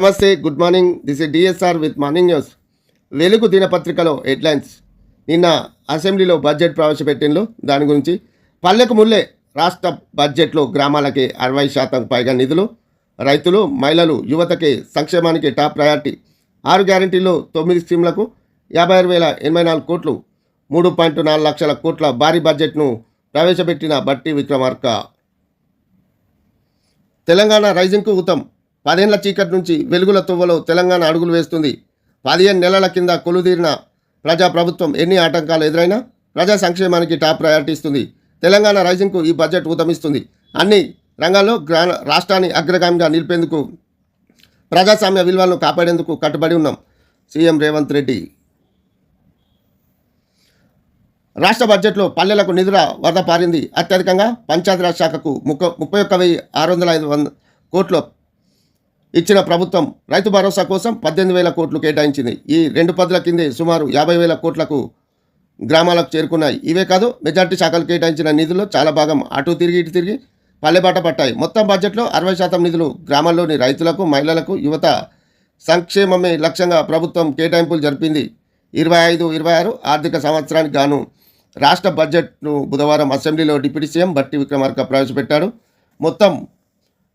నమస్తే good morning. This is DSR with morning news Velugu దినపత్రికలో headlines. నిన్న అసెంబ్లీలో బడ్జెట్ ప్రవేశపెట్టిండ్రు దాని గురించి పల్లెకు ముల్లే రాష్ట్ర బడ్జెట్లో గ్రామాలకి అరవై శాతం పైగా నిధులు. రైతులు మహిళలు యువతకి సంక్షేమానికి టాప్ ప్రయారిటీ. ఆరు గ్యారంటీలో తొమ్మిది స్కీమ్లకు యాభై ఆరు వేల ఎనభై నాలుగు కోట్లు. మూడు పాయింట్ నాలుగు లక్షల కోట్ల భారీ బడ్జెట్ను ప్రవేశపెట్టిన బట్టి విక్రమార్క. తెలంగాణ రైజింగ్కు ఉతం. పదేళ్ళ చీకటి నుంచి వెలుగుల తువ్వలో తెలంగాణ అడుగులు వేస్తుంది. పదిహేను నెలల కింద కొలుదీరిన ప్రజాప్రభుత్వం ఎన్ని ఆటంకాలు ఎదురైనా ప్రజా సంక్షేమానికి టాప్ ప్రయారిటీ ఇస్తుంది. తెలంగాణ రైజింగ్కు ఈ బడ్జెట్ ఉదమిస్తుంది అన్ని రంగాల్లో గ్రా రాష్ట్రాన్ని అగ్రగామిగా నిలిపేందుకు ప్రజాస్వామ్య విలువలను కాపాడేందుకు కట్టుబడి ఉన్నాం. సీఎం రేవంత్ రెడ్డి. రాష్ట్ర బడ్జెట్లో పల్లెలకు నిధుల వరద పారింది. అత్యధికంగా పంచాయతీరాజ్ శాఖకు ముక్క ముప్పై ఒక్క వెయ్యి ఆరు వందల ఐదు వంద కోట్లు ఇచ్చిన ప్రభుత్వం రైతు భరోసా కోసం పద్దెనిమిది వేల కోట్లు కేటాయించింది. ఈ రెండు పదుల కిందే సుమారు యాభై వేల కోట్లకు గ్రామాలకు చేరుకున్నాయి. ఇవే కాదు మెజార్టీ శాఖలు కేటాయించిన నిధులు చాలా భాగం అటు తిరిగి ఇటు తిరిగి పల్లెబాట పట్టాయి. మొత్తం బడ్జెట్లో అరవై శాతం నిధులు గ్రామాల్లోని రైతులకు మహిళలకు యువత సంక్షేమమే లక్ష్యంగా ప్రభుత్వం కేటాయింపులు జరిపింది. ఇరవై ఐదు ఇరవై ఆరు ఆర్థిక సంవత్సరానికి గాను రాష్ట్ర బడ్జెట్ను బుధవారం అసెంబ్లీలో డిప్యూటీ సీఎం బట్టి విక్రమార్క ప్రవేశపెట్టాడు. మొత్తం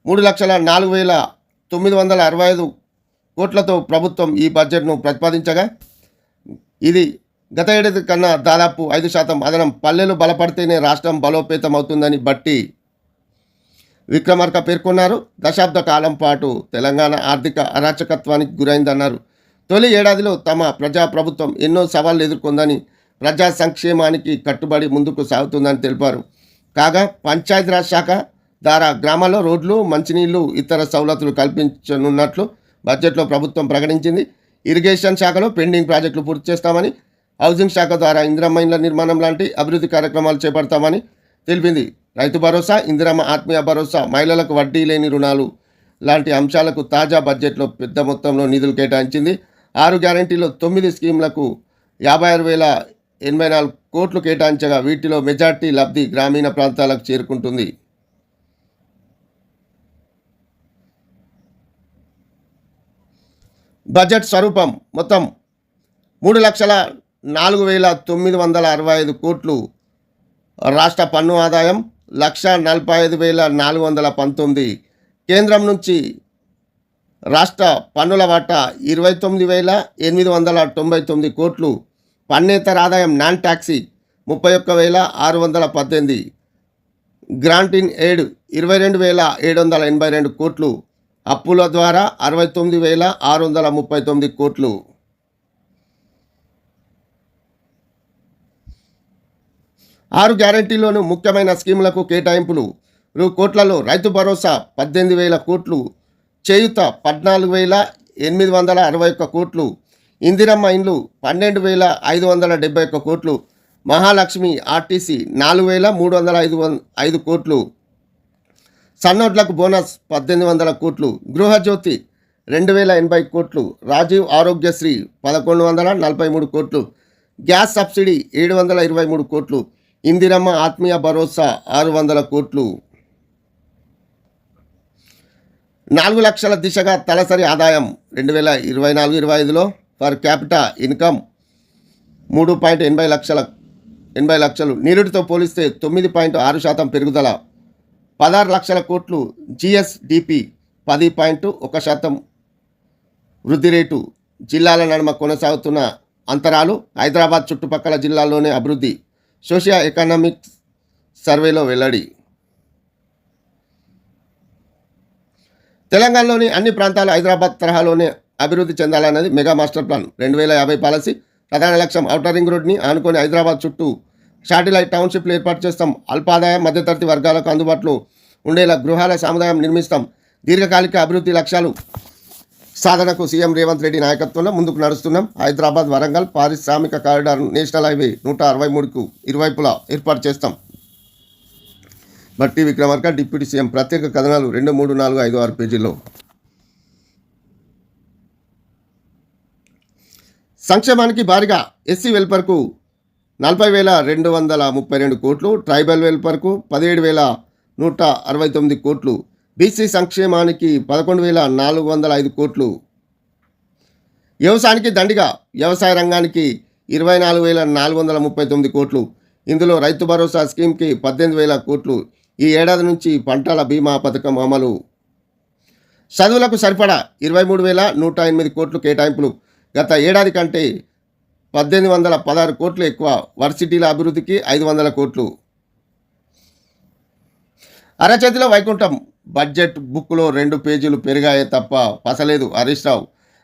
మూడు లక్షల నాలుగు వేల తొమ్మిది వందల అరవై ఐదు కోట్లతో ప్రభుత్వం ఈ బడ్జెట్ను ప్రతిపాదించగా ఇది గత ఏడాది కన్నా దాదాపు ఐదు శాతం అదనం పల్లెలు బలపడితేనే రాష్ట్రం బలోపేతం అవుతుందని బట్టి విక్రమార్క పేర్కొన్నారు. దశాబ్ద కాలం పాటు తెలంగాణ ఆర్థిక అరాచకత్వానికి గురైందన్నారు. తొలి ఏడాదిలో తమ ప్రజా ప్రభుత్వం ఎన్నో సవాళ్ళు ఎదుర్కొందని ప్రజా సంక్షేమానికి కట్టుబడి ముందుకు సాగుతుందని తెలిపారు. కాగా పంచాయతీరాజ్ శాఖ ద్వారా గ్రామాల్లో రోడ్లు మంచినీళ్ళు ఇతర సౌలతులు కల్పించనున్నట్లు బడ్జెట్లో ప్రభుత్వం ప్రకటించింది. ఇరిగేషన్ శాఖలో పెండింగ్ ప్రాజెక్టులు పూర్తి చేస్తామని హౌసింగ్ శాఖ ద్వారా ఇందిరమ్మ ఇండ్ల నిర్మాణం లాంటి అభివృద్ధి కార్యక్రమాలు చేపడతామని తెలిపింది. రైతు భరోసా ఇందిరమ్మ ఆత్మీయ భరోసా మహిళలకు వడ్డీ లేని రుణాలు లాంటి అంశాలకు తాజా బడ్జెట్లో పెద్ద మొత్తంలో నిధులు కేటాయించింది. ఆరు గ్యారంటీలో తొమ్మిది స్కీమ్లకు యాభై ఆరు వేల ఎనభై నాలుగు కోట్లు కేటాయించగా వీటిలో మెజార్టీ లబ్ధి గ్రామీణ ప్రాంతాలకు చేరుకుంటుంది. బడ్జెట్ స్వరూపం మొత్తం మూడు లక్షల నాలుగు వేల తొమ్మిది వందల అరవై ఐదు కోట్లు. రాష్ట్ర పన్ను ఆదాయం లక్ష నలభై ఐదు వేల నాలుగు వందల పంతొమ్మిది. కేంద్రం నుంచి రాష్ట్ర పన్నుల వాటా ఇరవై తొమ్మిది వేల ఎనిమిది వందల తొంభై తొమ్మిది కోట్లు. పన్నేతర ఆదాయం నాన్ ట్యాక్సీ ముప్పై ఒక్క వేల ఆరు వందల పద్దెనిమిది. గ్రాంట్ ఇన్ ఎయిడ్ ఇరవై రెండు వేల ఏడు వందల ఎనభై రెండు కోట్లు. అప్పుల ద్వారా అరవై తొమ్మిది వేల ఆరు వందల ముప్పై తొమ్మిది కోట్లు. ఆరు గ్యారంటీలోను ముఖ్యమైన స్కీములకు కేటాయింపులు. రూ కోట్లలో రైతు భరోసా పద్దెనిమిది వేల కోట్లు చేయుత పద్నాలుగు వేల ఎనిమిది వందల అరవై ఒక్క కోట్లు ఇందిరమ్మ ఇండ్లు పన్నెండు వేల ఐదు వందల డెబ్బై ఒక్క కోట్లు మహాలక్ష్మి ఆర్టీసీ నాలుగు వేల మూడు వందల ఐదు వం ఐదు కోట్లు సన్నోట్లకు బోనస్ పద్దెనిమిది వందల కోట్లు గృహజ్యోతి రెండు వేల ఎనభై కోట్లు రాజీవ్ ఆరోగ్యశ్రీ పదకొండు వందల నలభై మూడు కోట్లు గ్యాస్ సబ్సిడీ ఏడు వందల ఇరవై మూడు కోట్లు ఇందిరమ్మ ఆత్మీయ భరోసా ఆరు వందల కోట్లు. నాలుగు లక్షల దిశగా తలసరి ఆదాయం రెండు వేల ఇరవై నాలుగు ఇరవై ఐదులో పర్ క్యాపిటా ఇన్కమ్ మూడు పాయింట్ ఎనభై లక్షల ఎనభై లక్షలు. నిరుడితో పోలిస్తే తొమ్మిది పాయింట్ ఆరు శాతం పెరుగుదల పదహారు లక్షల కోట్లు జిఎస్డిపి పది పాయింట్ ఒక శాతం వృద్ధి రేటు జిల్లాల నడుమ కొనసాగుతున్న అంతరాలు హైదరాబాద్ చుట్టుపక్కల జిల్లాల్లోనే అభివృద్ధి సోషియో ఎకనామిక్ సర్వేలో వెల్లడి. తెలంగాణలోని అన్ని ప్రాంతాలు హైదరాబాద్ తరహాలోనే అభివృద్ధి చెందాలన్నది మెగా మాస్టర్ ప్లాన్. రెండు వేల యాభై పాలసీ ప్రధాన లక్ష్యం ఔటర్ రింగ్ రోడ్ని ఆనుకొని హైదరాబాద్ చుట్టూ శాటిలైట్ టౌన్షిప్లు ఏర్పాటు చేస్తాం. అల్పాదాయ మధ్యతరగతి వర్గాలకు అందుబాటులో ఉండేలా గృహాల సముదాయం నిర్మిస్తాం. దీర్ఘకాలిక అభివృద్ధి లక్ష్యాలు సాధనకు సీఎం రేవంత్ రెడ్డి నాయకత్వంలో ముందుకు నడుస్తున్నాం. హైదరాబాద్ వరంగల్ పారిశ్రామిక కారిడార్ నేషనల్ హైవే నూట అరవై మూడుకు ఇరువైపులా ఏర్పాటు చేస్తాం. బట్టి విక్రమార్క డిప్యూటీ సీఎం ప్రత్యేక కథనాలు రెండు మూడు నాలుగు ఐదు ఆరు పేజీల్లో. సంక్షేమానికి భారీగా ఎస్సీ వెల్ఫేర్కు నలభై వేల రెండు వందల ముప్పై రెండు కోట్లు ట్రైబల్ వెల్ఫేర్కు పదిహేడు వేల నూట అరవై తొమ్మిది కోట్లు. బీసీ సంక్షేమానికి పదకొండు వేల నాలుగు వందల ఐదు కోట్లు. వ్యవసాయానికి దండిగా వ్యవసాయ రంగానికి ఇరవై నాలుగు వేల నాలుగు వందల ముప్పై తొమ్మిది కోట్లు. ఇందులో రైతు భరోసా స్కీమ్కి పద్దెనిమిది వేల కోట్లు. ఈ ఏడాది నుంచి పంటల బీమా పథకం అమలు. చదువులకు సరిపడా ఇరవై మూడు వేల నూట ఎనిమిది కోట్లు కేటాయింపులు. గత ఏడాది కంటే పద్దెనిమిది వందల పదహారు కోట్లు ఎక్కువ. వర్సిటీల అభివృద్ధికి ఐదు వందల కోట్లు. అరచేతిలో వైకుంఠం. బడ్జెట్ బుక్లో రెండు పేజీలు పెరిగాయే తప్ప పసలేదు హరీష్ రావు.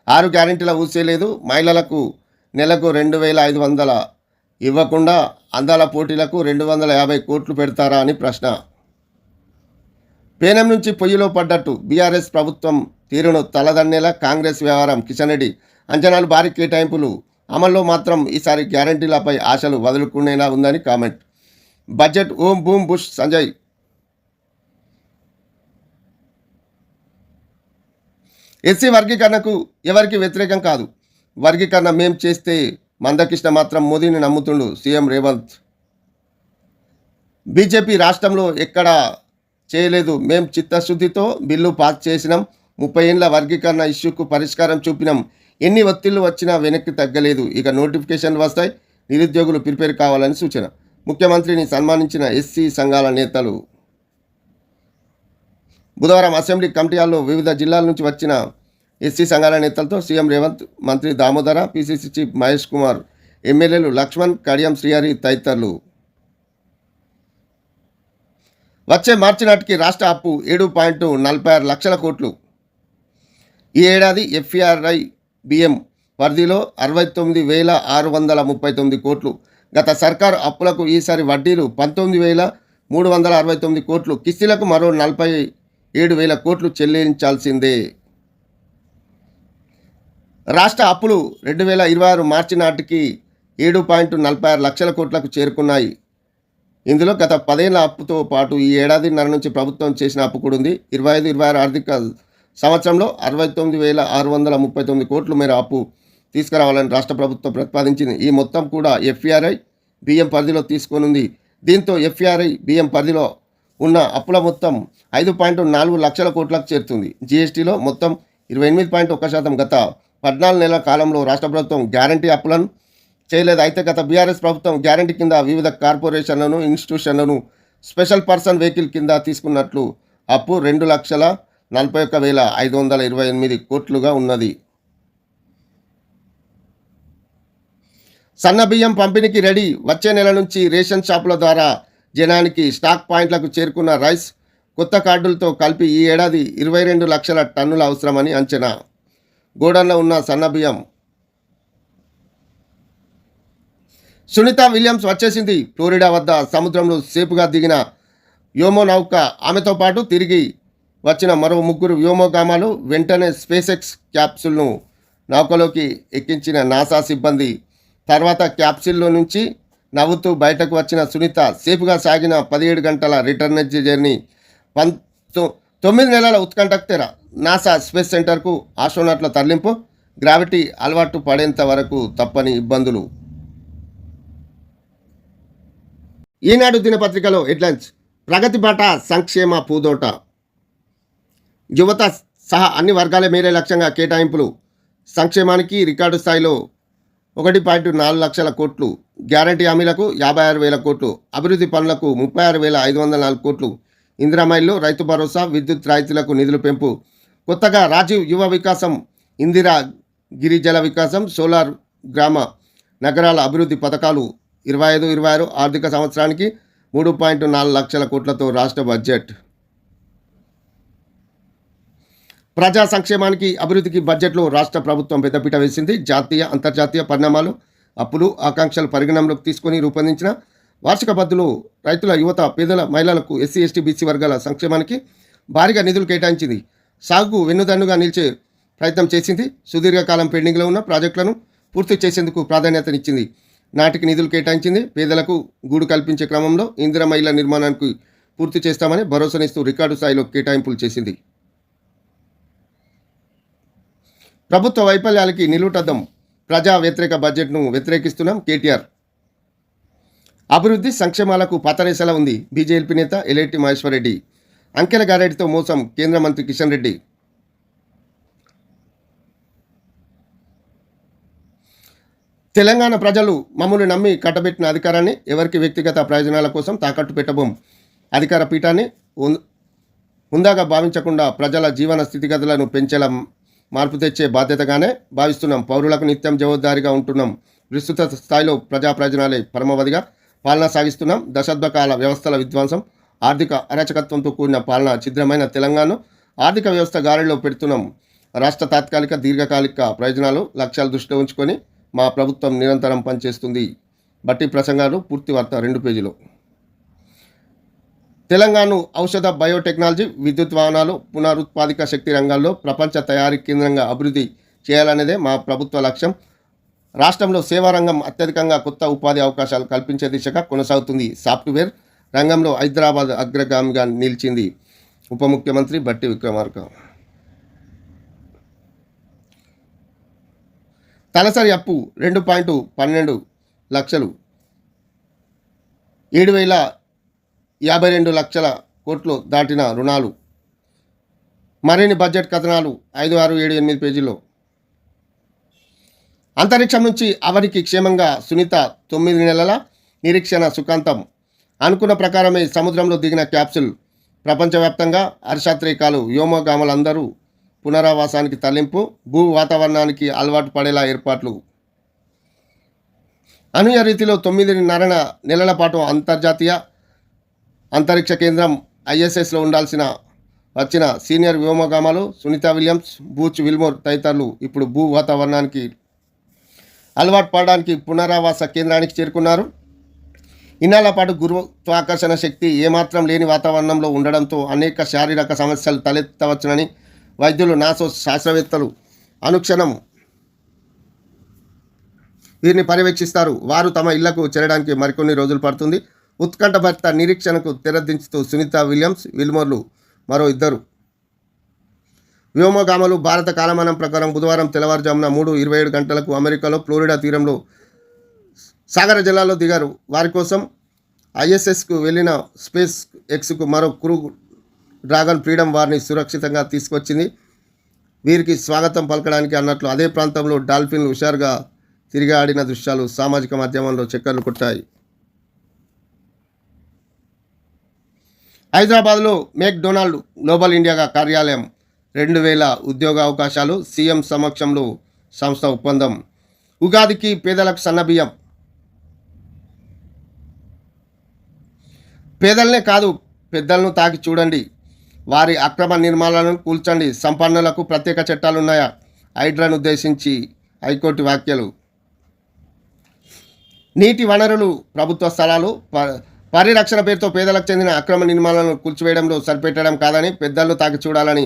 ఆరు గ్యారెంటీల ఊసేయలేదు మహిళలకు నెలకు రెండు వేల ఐదు వందల ఇవ్వకుండా అందాల పోటీలకు రెండు వందల యాభై కోట్లు పెడతారా అని ప్రశ్న. పేనం నుంచి పొయ్యిలో పడ్డట్టు బీఆర్ఎస్ ప్రభుత్వం తీరును తలదన్నేలా కాంగ్రెస్ వ్యవహారం. కిషన్ రెడ్డి అంచనాలు భారీ కేటాయింపులు. అమల్లో మాత్రం ఈసారి గ్యారంటీలపై ఆశలు వదులుకునేలా ఉందని కామెంట్. బడ్జెట్ ఓం బూమ్ బుష్ సంజయ్. ఎస్సీ వర్గీకరణకు ఎవరికి వ్యతిరేకం కాదు. వర్గీకరణ మేం చేస్తే మందకృష్ణ మాత్రం మోదీని నమ్ముతుండు సీఎం రేవంత్. బీజేపీ రాష్ట్రంలో ఎక్కడ చేయలేదు. మేం చిత్తశుద్ధితో బిల్లు పాస్ చేసినాం. ముప్పై ఏళ్ళ వర్గీకరణ ఇష్యూకు పరిష్కారం చూపినాం. ఎన్ని ఒత్తిళ్ళు వచ్చినా వెనక్కి తగ్గలేదు. ఇక నోటిఫికేషన్లు వస్తాయి. నిరుద్యోగులు ప్రిపేర్ కావాలని సూచన. ముఖ్యమంత్రిని సన్మానించిన ఎస్సీ సంఘాల నేతలు బుధవారం అసెంబ్లీ కమిటీ హాల్లో వివిధ జిల్లాల నుంచి వచ్చిన ఎస్సీ సంఘాల నేతలతో సీఎం రేవంత్ మంత్రి దామోదర పిసిసి చీఫ్ మహేష్ కుమార్ ఎమ్మెల్యేలు లక్ష్మణ్ కడియం శ్రీహరి తదితరులు. వచ్చే మార్చి నాటికి రాష్ట్ర అప్పు ఏడు పాయింట్ నలభై ఆరు లక్షల కోట్లు. ఈ ఏడాది ఎఫ్ఈఆర్ఐ బిఎం పరిధిలో అరవై తొమ్మిది వేల ఆరు వందల ముప్పై తొమ్మిది కోట్లు. గత సర్కారు అప్పులకు ఈసారి వడ్డీలు పంతొమ్మిది వేల మూడు వందల అరవై తొమ్మిది కోట్లు. కిస్తీలకు మరో నలభై ఏడు వేల కోట్లు చెల్లించాల్సిందే. రాష్ట్ర అప్పులు రెండు వేల ఇరవై ఆరు మార్చి నాటికి ఏడు పాయింట్ నలభై ఆరు లక్షల కోట్లకు చేరుకున్నాయి. ఇందులో గత పదేళ్ళ అప్పుతో పాటు ఈ ఏడాదిన్నర నుంచి ప్రభుత్వం చేసిన అప్పు కూడా ఉంది. ఇరవై ఐదు ఇరవై ఆరు ఆర్థిక సంవత్సరంలో అరవై తొమ్మిది వేల ఆరు వందల ముప్పై తొమ్మిది కోట్ల మేర అప్పు తీసుకురావాలని రాష్ట్ర ప్రభుత్వం ప్రతిపాదించింది. ఈ మొత్తం కూడా ఎఫ్ఆర్ఐ బియ్యం పరిధిలో తీసుకొనుంది. దీంతో ఎఫ్ఆర్ఐ బియ్యం పరిధిలో ఉన్న అప్పుల మొత్తం ఐదు పాయింట్ నాలుగు లక్షల కోట్లకు చేరుతుంది. జీఎస్టీలో మొత్తం ఇరవై ఎనిమిది పాయింట్ ఒక్క శాతం గత పద్నాలుగు నెలల కాలంలో రాష్ట్ర ప్రభుత్వం గ్యారంటీ అప్పులను చేయలేదు. అయితే గత బీఆర్ఎస్ ప్రభుత్వం గ్యారంటీ కింద వివిధ కార్పొరేషన్లను ఇన్స్టిట్యూషన్లను స్పెషల్ పర్సన్ వెహికల్ కింద తీసుకున్నట్లు అప్పు రెండు లక్షల నలభై ఒక్క వేల ఐదు వందల ఇరవై ఎనిమిది కోట్లుగా ఉన్నది. సన్న బియ్యం పంపిణీకి రెడీ వచ్చే నెల నుంచి రేషన్ షాపుల ద్వారా జనానికి స్టాక్ పాయింట్లకు చేరుకున్న రైస్ కొత్త కార్డులతో కలిపి ఈ ఏడాది ఇరవై రెండు లక్షల టన్నుల అవసరమని అంచనా. గోడౌన్లో ఉన్న సన్న బియ్యం. సునీత విలియమ్స్ వచ్చేసింది ఫ్లోరిడా వద్ద సముద్రంలో సేపుగా దిగిన వ్యోమో నౌక. ఆమెతో పాటు తిరిగి వచ్చిన మరో ముగ్గురు వ్యోమోగామాలు వెంటనే స్పేస్ ఎక్స్ క్యాప్సుల్ను నౌకలోకి ఎక్కించిన నాసా సిబ్బంది. తర్వాత క్యాప్సిల్లో నుంచి నవ్వుతూ బయటకు వచ్చిన సునీత సేఫ్గా సాగిన పదిహేడు గంటల రిటర్న్ జర్నీ. పంతొ తొమ్మిది నెలల ఉత్కంఠకు తెర. నాసా స్పేస్ సెంటర్కు ఆస్ట్రోనాట్ల తరలింపు. గ్రావిటీ అలవాటు పడేంత వరకు తప్పని ఇబ్బందులు. ఈనాడు దినపత్రికలో హెడ్లైన్స్. ప్రగతి బాట సంక్షేమ పూదోట. యువత సహా అన్ని వర్గాల మేరే లక్ష్యంగా కేటాయింపులు. సంక్షేమానికి రికార్డు స్థాయిలో ఒకటి పాయింట్ నాలుగు లక్షల కోట్లు గ్యారంటీ హామీలకు యాభై ఆరు వేల కోట్లు అభివృద్ధి పనులకు ముప్పై ఆరు వేల ఐదు వందల నాలుగు కోట్లు. ఇందిరామైల్లో రైతు భరోసా విద్యుత్ రాయితీలకు నిధులు పెంపు. కొత్తగా రాజీవ్ యువ వికాసం ఇందిరా గిరిజల వికాసం సోలార్ గ్రామ నగరాల అభివృద్ధి పథకాలు ఇరవై ఐదు ఇరవై ఆరు ఆర్థిక సంవత్సరానికి మూడు పాయింట్ నాలుగు లక్షల కోట్లతో రాష్ట్ర బడ్జెట్. ప్రజా సంక్షేమానికి అభివృద్ధికి బడ్జెట్లో రాష్ట్ర ప్రభుత్వం పెద్దపీట వేసింది. జాతీయ అంతర్జాతీయ పరిణామాలు అప్పులు ఆకాంక్షలు పరిగణనలోకి తీసుకొని రూపొందించిన వార్షిక పద్ధతిలో రైతుల యువత పేదల మహిళలకు ఎస్సీ ఎస్టీ బీసీ వర్గాల సంక్షేమానికి భారీగా నిధులు కేటాయించింది. సాగు వెన్నుదన్నుగా నిలిచే ప్రయత్నం చేసింది. సుదీర్ఘకాలం పెండింగ్లో ఉన్న ప్రాజెక్టులను పూర్తి చేసేందుకు ప్రాధాన్యతనిచ్చింది. నాటికి నిధులు కేటాయించింది. పేదలకు గూడు కల్పించే క్రమంలో ఇందిర మహిళ నిర్మాణానికి పూర్తి చేస్తామని భరోసానిస్తూ రికార్డు స్థాయిలో కేటాయింపులు చేసింది. ప్రభుత్వ వైఫల్యాలకి నిలుటద్దం ప్రజా వ్యతిరేక బడ్జెట్ను వ్యతిరేకిస్తున్నాం కేటీఆర్. అభివృద్ధి సంక్షేమాలకు పతరేసలా ఉంది బీజేపీ నేత ఎలేటి మహేశ్వరరెడ్డి. అంకెల గారెడ్డితో మోసం కేంద్ర మంత్రి కిషన్ రెడ్డి. తెలంగాణ ప్రజలు మమ్మల్ని నమ్మి కట్టబెట్టిన అధికారాన్ని ఎవరికి వ్యక్తిగత ప్రయోజనాల కోసం తాకట్టు పెట్టబోం. అధికార పీఠాన్ని ఉందాగా హుందాగా భావించకుండా ప్రజల జీవన స్థితిగతులను పెంచేలా మార్పు తెచ్చే బాధ్యతగానే భావిస్తున్నాం. పౌరులకు నిత్యం జవాబుదారీగా ఉంటున్నాం. విస్తృత స్థాయిలో ప్రజా ప్రయోజనాలే పరమవధిగా పాలన సాగిస్తున్నాం. దశాబ్దకాల వ్యవస్థల విధ్వంసం ఆర్థిక అరాచకత్వంతో కూడిన పాలన ఛిద్రమైన తెలంగాణను ఆర్థిక వ్యవస్థ గాలిలో పెడుతున్నాం. రాష్ట్ర తాత్కాలిక దీర్ఘకాలిక ప్రయోజనాలు లక్ష్యాలు దృష్టిలో ఉంచుకొని మా ప్రభుత్వం నిరంతరం పనిచేస్తుంది. బట్టి ప్రసంగాలు పూర్తి వార్త రెండు పేజీలో. తెలంగాణ ఔషధ బయోటెక్నాలజీ విద్యుత్ వాహనాలు పునరుత్పాదక శక్తి రంగాల్లో ప్రపంచ తయారీ కేంద్రంగా అభివృద్ధి చేయాలనేదే మా ప్రభుత్వ లక్ష్యం. రాష్ట్రంలో సేవా రంగం అత్యధికంగా కొత్త ఉపాధి అవకాశాలు కల్పించే దిశగా కొనసాగుతుంది సాఫ్ట్వేర్ రంగంలో హైదరాబాద్ అగ్రగామిగా నిలిచింది ఉప ముఖ్యమంత్రి బట్టి విక్రమార్క. తలసరి అప్పు రెండు పాయింట్ పన్నెండు లక్షలు. ఏడు వేల యాభై రెండు లక్షల కోట్లు దాటిన రుణాలు. మరిన్ని బడ్జెట్ కథనాలు ఐదు ఆరు ఏడు ఎనిమిది పేజీలో అంతరిక్షం నుంచి అవరికి క్షేమంగా సునీత తొమ్మిది నెలల నిరీక్షణ సుఖాంతం. అనుకున్న ప్రకారమే సముద్రంలో దిగిన క్యాప్సుల్ ప్రపంచవ్యాప్తంగా హర్షాత్రేకాలు వ్యోమగాములందరూ పునరావాసానికి తరలింపు భూ వాతావరణానికి అలవాటు పడేలా ఏర్పాట్లు. అనూహ్య రీతిలో తొమ్మిది నరణ నెలల పాటు అంతర్జాతీయ అంతరిక్ష కేంద్రం ఐఎస్ఎస్లో ఉండాల్సిన వచ్చిన సీనియర్ వ్యోమగామాలు సునీత విలియమ్స్ బూచ్ విల్మోర్ తదితరులు ఇప్పుడు భూ వాతావరణానికి అలవాటు పడడానికి పునరావాస కేంద్రానికి చేరుకున్నారు. ఇన్నాళ్ళ పాటు గురుత్వాకర్షణ శక్తి ఏమాత్రం లేని వాతావరణంలో ఉండడంతో అనేక శారీరక సమస్యలు తలెత్తవచ్చునని వైద్యులు నాసో శాస్త్రవేత్తలు అనుక్షణం వీరిని పర్యవేక్షిస్తారు. వారు తమ ఇళ్ళకు చేరడానికి మరికొన్ని రోజులు పడుతుంది. ఉత్కంఠభరిత నిరీక్షణకు తెరదించుతూ సునీత విలియమ్స్ విల్మోర్లు మరో ఇద్దరు. వ్యోమగామలు భారత కాలమానం ప్రకారం బుధవారం తెల్లవారుజామున మూడు ఇరవై ఏడు గంటలకు అమెరికాలో ఫ్లోరిడా తీరంలో సాగర జిల్లాలో దిగారు. వారి కోసం ఐఎస్ఎస్కు వెళ్ళిన స్పేస్ ఎక్స్కు మరో క్రూ డ్రాగన్ ఫ్రీడమ్ వారిని సురక్షితంగా తీసుకొచ్చింది. వీరికి స్వాగతం పలకడానికి అన్నట్లు అదే ప్రాంతంలో డాల్ఫిన్లు హుషారుగా తిరిగి ఆడిన దృశ్యాలు సామాజిక మాధ్యమంలో చక్కర్లు కొట్టాయి. హైదరాబాద్లో మేక్ డొనాల్డ్ గ్లోబల్ ఇండియాగా కార్యాలయం రెండు వేల ఉద్యోగ అవకాశాలు సీఎం సమక్షంలో సంస్థ ఒప్పందం. ఉగాదికి పేదలకు సన్నబియ్యం పేదలనే కాదు పెద్దలను తాకి చూడండి. వారి అక్రమ నిర్మాణాలను కూల్చండి. సంపన్నులకు ప్రత్యేక చట్టాలున్నాయా? హైడ్రాను ఉద్దేశించి హైకోర్టు వ్యాఖ్యలు. నీటి వనరులు ప్రభుత్వ స్థలాలు ప- పరిరక్షణ పేరుతో పేదలకు చెందిన అక్రమ నిర్మాణాలను కూల్చివేయడంలో సరిపెట్టడం కాదని పెద్దలను తాకి చూడాలని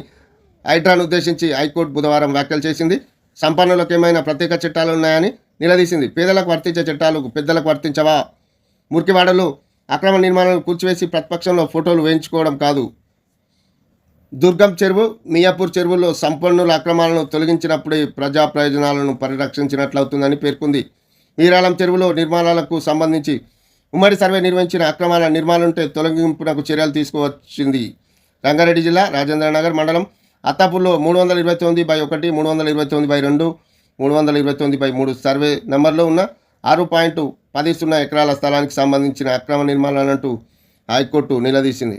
హైడ్రాను ఉద్దేశించి హైకోర్టు బుధవారం వ్యాఖ్యలు చేసింది. సంపన్నులకు ఏమైనా ప్రత్యేక చట్టాలు ఉన్నాయని నిలదీసింది. పేదలకు వర్తించే చట్టాలు పెద్దలకు వర్తించవా? మురికివాడలు అక్రమ నిర్మాణాలను కూల్చివేసి ప్రతిపక్షంలో ఫోటోలు వేయించుకోవడం కాదు. దుర్గం చెరువు మియాపూర్ చెరువుల్లో సంపన్నుల అక్రమాలను తొలగించినప్పుడే ప్రజా ప్రయోజనాలను పరిరక్షించినట్లవుతుందని పేర్కొంది. వీరాళం చెరువులో నిర్మాణాలకు సంబంధించి ఉమ్మడి సర్వే నిర్వహించిన అక్రమాల నిర్మాణంటే తొలగింపునకు చర్యలు తీసుకువచ్చింది రంగారెడ్డి జిల్లా రాజేంద్రనగర్ మండలం అత్తాపూర్లో మూడు వందల ఇరవై తొమ్మిది బై ఒకటి మూడు వందల ఇరవై తొమ్మిది బై రెండు మూడు వందల ఇరవై తొమ్మిది బై మూడు సర్వే నెంబర్లో ఉన్న ఆరు పాయింట్ పది సున్నా ఎకరాల స్థలానికి సంబంధించిన అక్రమ నిర్మాణాలంటూ హైకోర్టు నిలదీసింది.